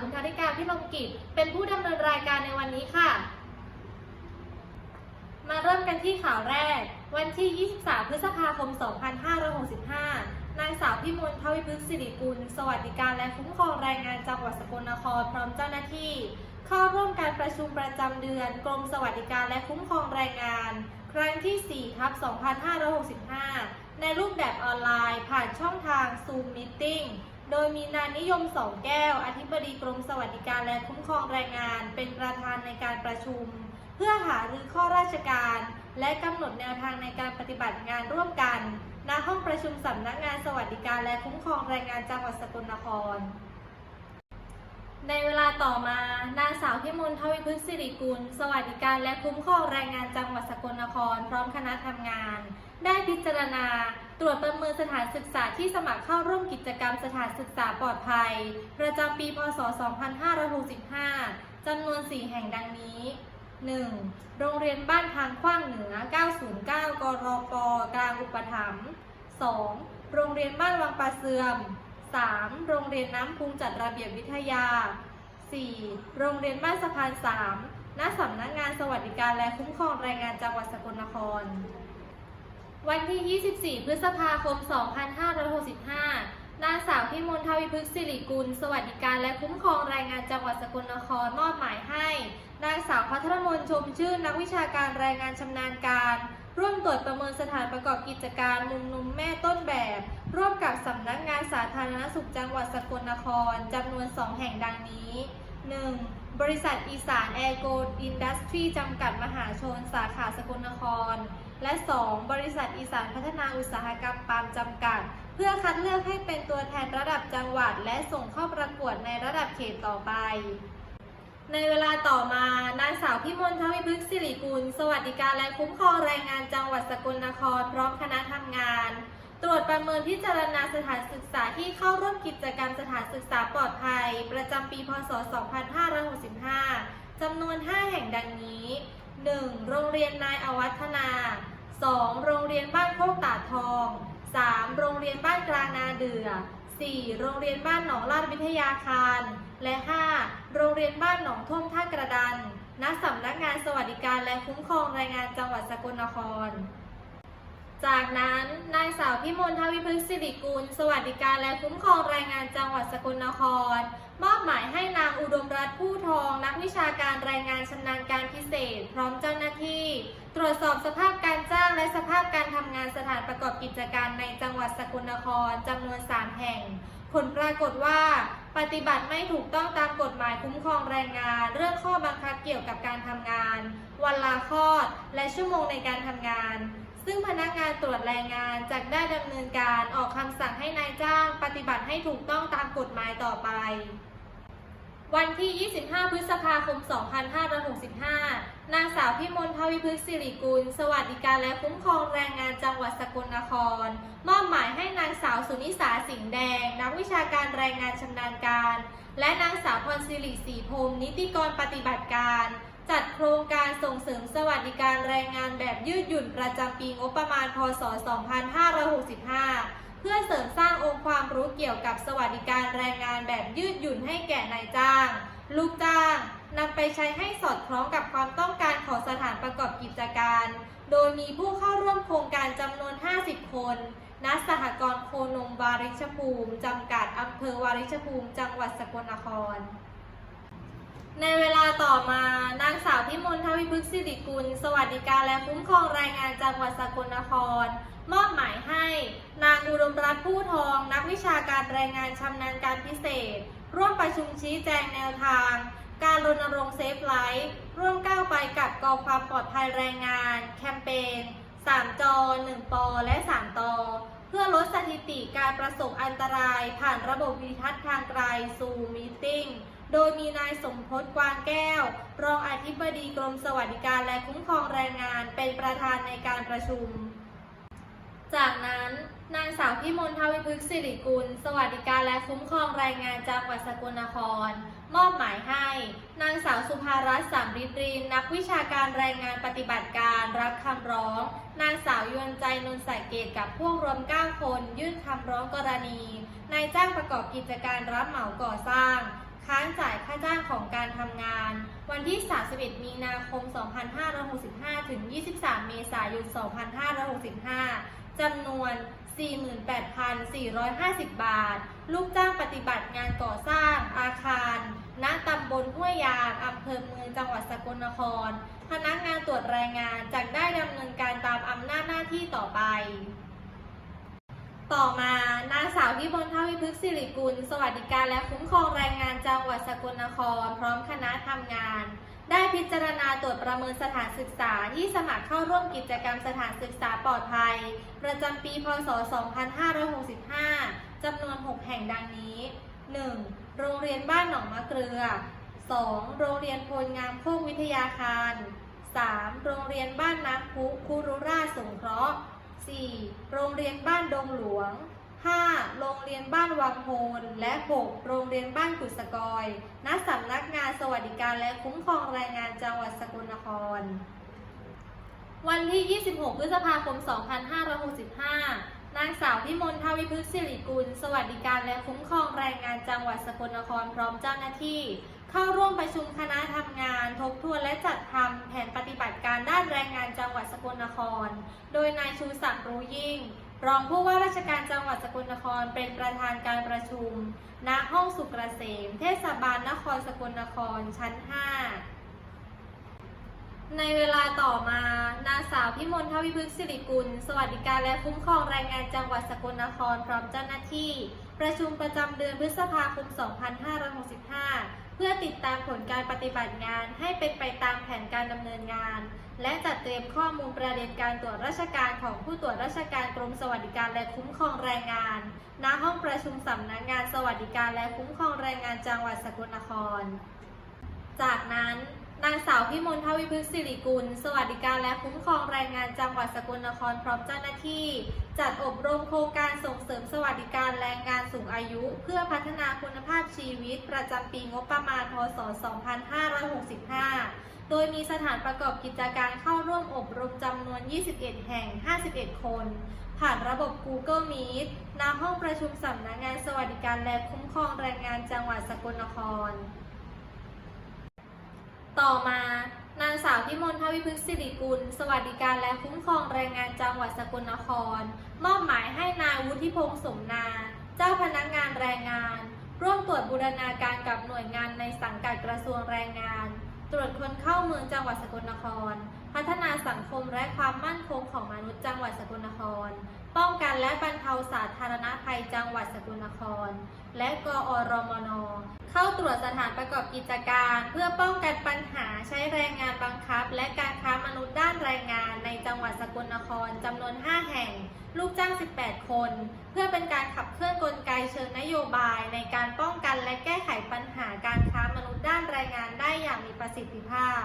บุญธาริกาพิรมกิจ เป็นผู้ดำเนินรายการในวันนี้ค่ะ มาเริ่มกันที่ข่าวแรก วันที่ 23 พฤษภาคม 2565 นางสาวพิมลทวิพฤกษ์สิริกุล สวัสดิการและคุ้มครองแรงงานจังหวัดสกลนครพร้อมเจ้าหน้าที่ เข้าร่วมการประชุมประจำเดือนกรมสวัสดิการและคุ้มครองแรงงาน ครั้งที่4ทับ2565 ในรูปแบบออนไลน์ ผ่านช่องทาง Zoom Meeting โดยมีนายนิยมสองแก้ว อธิบดีกรมสวัสดิการและคุ้มครองแรงงาน เป็นประธานในการประชุม เพื่อหารือข้อราชการ และกำหนดแนวทางในการปฏิบัติงานร่วมกันณห้องประชุมสำนักงานสวัสดิการและคุ้มครองแรงงานจังหวัดสกลนคร ในเวลาต่อมานางสาวพิมลทวิพฤกษ์สิริกุล สวัสดิการและคุ้มครองแรงงานจังหวัดสกลนคร พร้อมคณะทำงาน ได้พิจารณา ตรวจประเมินสถานศึกษาที่สมัครเข้าร่วมกิจกรรมสถานศึกษาปลอดภัย ประจำปี พศ 2565 จำนวน 4 แห่งดังนี้ 1. โรงเรียนบ้านทางขว้างเหนือ 909 กรปกลางอุปถัมภ์ 2. โรงเรียนบ้านวังปลาเสื่อม 3. โรงเรียนน้ำพุงจัดระเบียบวิทยา 4. โรงเรียนบ้านสะพาน 3 ณ สำนักงานสวัสดิการและคุ้มครองแรงงานจังหวัดสกลนคร วันที่ 24 พฤษภาคม 2565 นางสาวพิมลทวิพฤกษ์สิริกุล สวัสดิการและคุ้มครองแรงงานจังหวัดสกลนครมอบหมายให้ นางสาวพัทรมนชมชื่นนักวิชาการแรงงานชำนาญการ ร่วมตรวจประเมินสถานประกอบกิจการมุมนุมแม่ต้นแบบ ร่วมกับสำนักงานสาธารณสุขจังหวัดสกลนครจำนวน 2 แห่งดังนี้ 1. บริษัทอีสานแอร์โกลอินดัสทรีจำกัดมหาชน สาขาสกลนคร และ 2. บริษัทอีสานพัฒนาอุตสาหกรรมปาล์มจำกัด เพื่อคัดเลือกให้เป็นตัวแทนระดับจังหวัด และส่งเข้าประกวดในระดับเขตต่อไปในเวลาต่อมา นางสาวพิมลทวิพฤกษ์สิริกุล สวัสดิการและคุ้มครองแรงงานจังหวัดสกลนคร พร้อมคณะทำงาน ตรวจประเมินพิจารณาสถานศึกษาที่เข้าร่วมกิจกรรมสถานศึกษาปลอดภัย ประจำปี พศ 2565 จำนวน 5 แห่งดังนี้ 1. โรงเรียนนายอวัฒนา 2. โรงเรียนบ้านโคกตาทอง 3. โรงเรียนบ้านกลางนาเดือ 4. โรงเรียนบ้านหนองลาดวิทยาคาร และ 5. โรงเรียนบ้านหนองท่วมท่ากระดัน ณ สำนักงานสวัสดิการและคุ้มครองแรงงานจังหวัดสกลนคร จากนั้นนางสาวพิมลทวิพฤกษ์สิริกุล สวัสดิการและคุ้มครองแรงงานจังหวัดสกลนคร มอบหมายให้นางอุดมรัตน์ผู้ทอง นักวิชาการแรงงานชำนาญการพิเศษ พร้อมเจ้าหน้าที่ ตรวจสอบสภาพการจ้างและสภาพการทำงานสถานประกอบกิจการในจังหวัดสกลนครจำนวน 3 แห่ง ผลปรากฏว่าปฏิบัติไม่ถูกต้องตามกฎหมายคุ้มครองแรงงาน เรื่องข้อบังคับเกี่ยวกับการทำงาน วันลาคลอด และชั่วโมงในการทำงาน ซึ่งพนักงานตรวจแรงงานจะได้ดำเนินการออกคำสั่งให้นายจ้าง ปฏิบัติให้ถูกต้องตามกฎหมายต่อไป วันที่ 25 พฤษภาคม 2565 นางสาวพิมลทวิพฤกษ์สิริกุล สวัสดิการและคุ้มครองแรงงานจังหวัดสกลนคร มอบหมายให้นางสาวสุนิสาสิงห์แดง นักวิชาการแรงงานชำนาญการ และนางสาวพรศิริศรีพรมนิติกรปฏิบัติการ จัดโครงการส่งเสริมสวัสดิการแรงงานแบบยืดหยุ่นประจำปีงบประมาณ พศ 2565 เพื่อเสริมสร้างองค์ความรู้เกี่ยวกับสวัสดิการแรงงานแบบยืดหยุ่นให้แก่นายจ้าง ลูกจ้างนำไปใช้ให้สอดคล้องกับความต้องการของสถานประกอบกิจการ โดยมีผู้เข้าร่วมโครงการจำนวน 50 คน ณ สหกรณ์โคนมวาริชภูมิ จำกัดอำเภอวาริชภูมิ จังหวัดสกลนคร ในเวลาต่อมานางสาวพิมลทวิพฤกษ์สิริกุล สวัสดิการและคุ้มครองแรงงานจังหวัดสกลนคร มอบหมายให้ นางอุดมรัตน์ผู้ทอง นักวิชาการแรงงานชำนาญการพิเศษ ร่วมประชุมชี้แจงแนวทาง การรณรงค์เซฟไลฟ์ร่วมก้าวไปกับกองความปลอดภัยแรงงาน แคมเปญ3จอ1ปอและ 3ตอเพื่อลดสถิติการประสบอันตรายผ่านระบบวิทัศน์ทางไกลสู่มีติ้ง โดยมีนายสมพศกวางแก้ว รองอธิบดีกรมสวัสดิการและคุ้มครองแรงงานเป็นประธานในการประชุม จากนั้นนางสาวพิมลทวิพฤกษ์สิริกุล สวัสดิการและคุ้มครองแรงงานจังหวัดสกลนคร มอบหมายให้ นางสาวสุภารัตน์สามริตรีนักวิชาการแรายงานปฏิบัติการรับคำร้อง นางสาวยวนใจนนท์สายเกตกับพวกรวม 9 คน ยื่นคำร้องกรณีนายจ้างประกอบกิจการรับเหมาก่อสร้าง ค้างจ่ายค่าจ้างของการทำงาน วันที่ 31 มีนาคม 2565 ถึง 23 เมษายน 2565 จำนวน 48,450 บาท ลูกจ้างปฏิบัติงานก่อสร้างอาคาร ณ ตำบลห้วยยางอำเภอเมืองจังหวัดสกลนคร พนักงานตรวจแรงงานจะได้ดำเนินการตามอำนาจหน้าที่ต่อไป ต่อมา นางสาวพิบลทวิพฤกษ์สิริกุล สวัสดิการและคุ้มครองแรงงานจังหวัดสกลนคร พร้อมคณะทำงาน ได้พิจารณาตรวจประเมินสถานศึกษา ที่สมัครเข้าร่วมกิจกรรมสถานศึกษาปลอดภัย ประจำปี พศ 2565 จำนวน 6 แห่งดังนี้ 1. โรงเรียนบ้านหนองมะเกลือ 2. โรงเรียนโพลงามโคกวิทยาคาร 3. โรงเรียนบ้านน้ำพุคุรุราชสงเคราะห์ 4. โรงเรียนบ้านดงหลวง 5. โรงเรียนบ้านวังโพนและ 6. โรงเรียนบ้านกุศกอย ณ สำนักงานสวัสดิการและคุ้มครองแรงงานจังหวัดสกลนคร วันที่ 26 พฤษภาคม 2565 นางสาวพิมลทวิพฤกษ์สิริกุล สวัสดิการและคุ้มครองแรงงานจังหวัดสกลนครพร้อมเจ้าหน้าที่ เข้าร่วมประชุมคณะทำงาน ทบทวนและจัดทำแผนปฏิบัติการด้านแรงงานจังหวัดสกลนคร โดยนายชูศักดิ์รู้ยิ่ง รองผู้ว่าราชการจังหวัดสกลนครเป็นประธานการประชุม ณ ห้องสุกเกษม เทศบาลนครสกลนคร ชั้น 5ในเวลาต่อมา นางสาวพิมลทวิพฤกษ์สิริกุล สวัสดิการและคุ้มครองแรงงานจังหวัดสกลนครพร้อมเจ้าหน้าที่ ประชุมประจำเดือนพฤษภาคม 2565 พื่อติดตามผลการปฏิบัติงานให้เป็นไปตามแผนการดำเนินงาน และจัดเตรียมข้อมูลประเด็นการตรวจราชการของผู้ตรวจราชการกรมสวัสดิการและคุ้มครองแรงงาน ณ ห้องประชุมสำนักงานสวัสดิการและคุ้มครองแรงงานจังหวัดสกลนคร จากนั้น นางสาวพิมลทวิพฤกษ์สิริกุล สวัสดิการและคุ้มครองแรงงานจังหวัดสกลนครพร้อมเจ้าหน้าที่ จัดอบรมโครงการส่งเสริมสวัสดิการแรงงานสูงอายุ เพื่อพัฒนาคุณภาพชีวิต ประจำปีงบประมาณ พศ 2565 โดยมีสถานประกอบกิจการเข้าร่วมอบรมจำนวน 21 แห่ง 51 คน ผ่านระบบ Google Meet ณ ห้องประชุมสำนักงานสวัสดิการและคุ้มครองแรงงานจังหวัดสกลนคร ต่อมานางสาวพิมลทวิพฤกษ์สิริกุล สวัสดิการและคุ้มครองแรงงานจังหวัดสกลนคร มอบหมายให้นายวุฒิพงษ์สมนา เจ้าพนักงานแรงงาน ร่วมตรวจบูรณาการกับหน่วยงานในสังกัดกระทรวงแรงงาน ตรวจคนเข้าเมืองจังหวัดสกลนคร พัฒนาสังคมและความมั่นคงของมนุษย์จังหวัดสกลนคร ป้องกันและบรรเทาสาธารณภัยจังหวัดสกลนคร และกอรมน เข้าตรวจสถานประกอบกิจการ เพื่อป้องกันปัญหาใช้แรงงานบังคับ และการค้ามนุษย์ด้านแรงงานในจังหวัดสกลนครจำนวน 5 แห่ง ลูกจ้าง 18 คน เพื่อเป็นการขับเคลื่อนกลไกเชิงนโยบายในการป้องกันและแก้ไขปัญหาการค้ามนุษย์ด้านแรงงานได้อย่างมีประสิทธิภาพ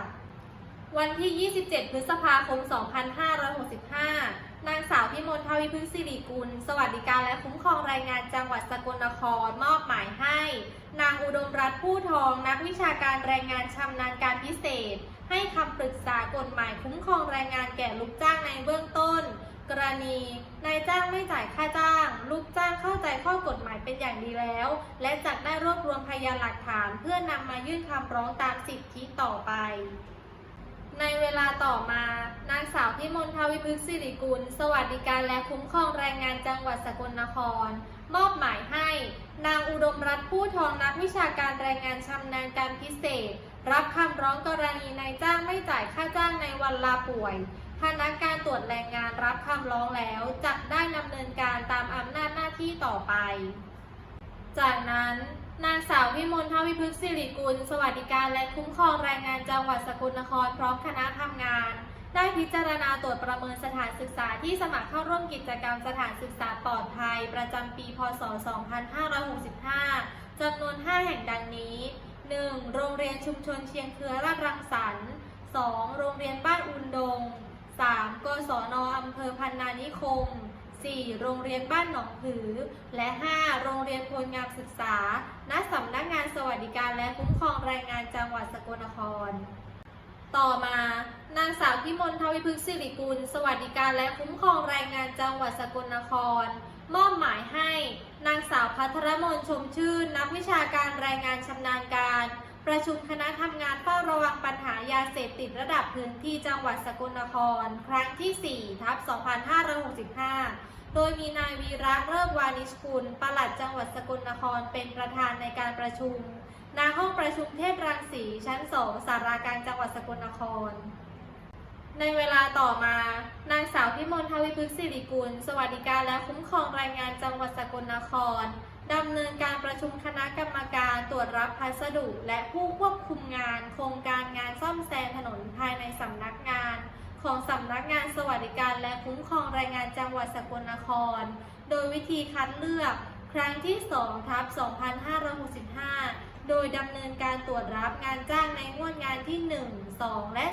วันที่ 27 พฤษภาคม 2565 นางสาวพิมลทวิพฤกษ์สิริกุล สวัสดิการและคุ้มครองแรงงานจังหวัดสกลนครมอบหมายให้ นางอุดมรัตน์ผู้ทอง นักวิชาการแรงงานชำนาญการพิเศษ ให้คำปรึกษากฎหมายคุ้มครองแรงงานแก่ลูกจ้างในเบื้องต้น กรณีนายจ้างไม่จ่ายค่าจ้าง ลูกจ้างเข้าใจข้อกฎหมายเป็นอย่างดีแล้ว และจัดได้รวบรวมพยานหลักฐาน เพื่อนำมายื่นคำร้องตามสิทธิต่อไป ในเวลาต่อมา นางสาวพิมลทวิพฤกษ์สิริกุล สวัสดิการและคุ้มครองแรงงานจังหวัดสกลนคร มอบหมายให้ นางอุดมรัตน์ผู้ทองนักวิชาการแรงงานชำนาญการพิเศษ รับคำร้องกรณีนายจ้างไม่จ่ายค่าจ้างในวันลาป่วยพนักการตรวจแรงงานรับคำร้องแล้วจะได้ดำเนินการตามอำนาจหน้าที่ต่อไป จากนั้น นางสาวพิมลทวิพฤกษ์สิริกุล สวัสดิการและคุ้มครองแรงงานจังหวัดสกลนครพร้อมคณะทำงาน ได้พิจารณาตรวจประเมินสถานศึกษาที่สมัครเข้าร่วมกิจกรรมสถานศึกษาปลอดภัย ประจำปี พศ 2565 จำนวน 5 แห่งดังนี้ 1. โรงเรียนชุมชนเชียงเครือราชรังสรรค์ 2. โรงเรียนบ้านอุนดง 3. กศนอำเภอพันนานิคม 4. โรงเรียนบ้านหนองผือ และ 5. โรงเรียนพลงามศึกษา ณ สำนักงานสวัสดิการและคุ้มครองแรงงานจังหวัดสกลนคร ต่อมา นางสาวพิมลทวิพฤกษ์สิริกุล สวัสดิการและคุ้มครองแรงงานจังหวัดสกลนคร มอบหมายให้ นางสาวพัทรมนชมชื่น นักวิชาการแรงงานชำนาญการ ประชุมคณะทำงานเฝ้าระวังปัญหายาเสพติดระดับพื้นที่จังหวัดสกลนคร ครั้งที่4ทับ2565 โดยมีนายวีระเริกวานิชกุลปลัดจังหวัดสกลนครเป็นประธานในการประชุมณห้องประชุมเทพรังสีชั้น2สาราการจังหวัดสกลนคร ในเวลาต่อมา นางสาวพิมลทวิพฤกษ์สิริกุล สวัสดิการและคุ้มครองแรงงานจังหวัดสกลนคร ดำเนินการประชุมคณะกรรมการตรวจรับพัสดุ และผู้ควบคุมงาน โครงการงานซ่อมแซมถนนภายในสำนักงาน ของสำนักงานสวัสดิการและคุ้มครองแรงงานจังหวัดสกลนคร โดยวิธีคัดเลือก ครั้งที่2ทับ2565 โดยดำเนินการตรวจรับงานจ้างในงวดงานที่ 1 2 และ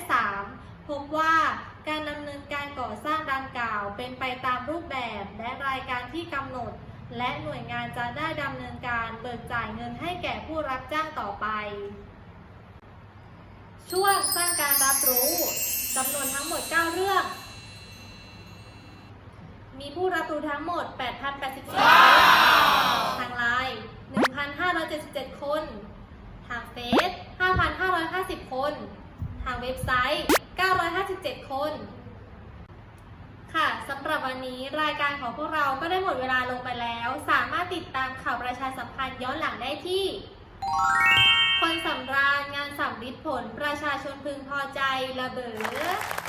3 พบว่าการดำเนินการก่อสร้างดังกล่าวเป็นไปตามรูปแบบและรายการที่กำหนด และหน่วยงานจะได้ดำเนินการเบิกจ่ายเงินให้แก่ผู้รับจ้างต่อไป ช่วงสร้างการรับรู้จำนวนทั้งหมด 9 เรื่อง มีผู้รับรู้ทั้งหมด 8,084คนทางไลน์1,577 คน ทางเฟซ5,550 คน ทางเว็บไซต์ 957 คน ค่ะสำหรับวันนี้รายการของพวกเราก็ได้หมดเวลาลงไปแล้ว สามารถติดตามข่าวประชาสัมพันธ์ย้อนหลังได้ที่ คนสำราญงานสำลิดผลประชาชนพึงพอใจระเบิด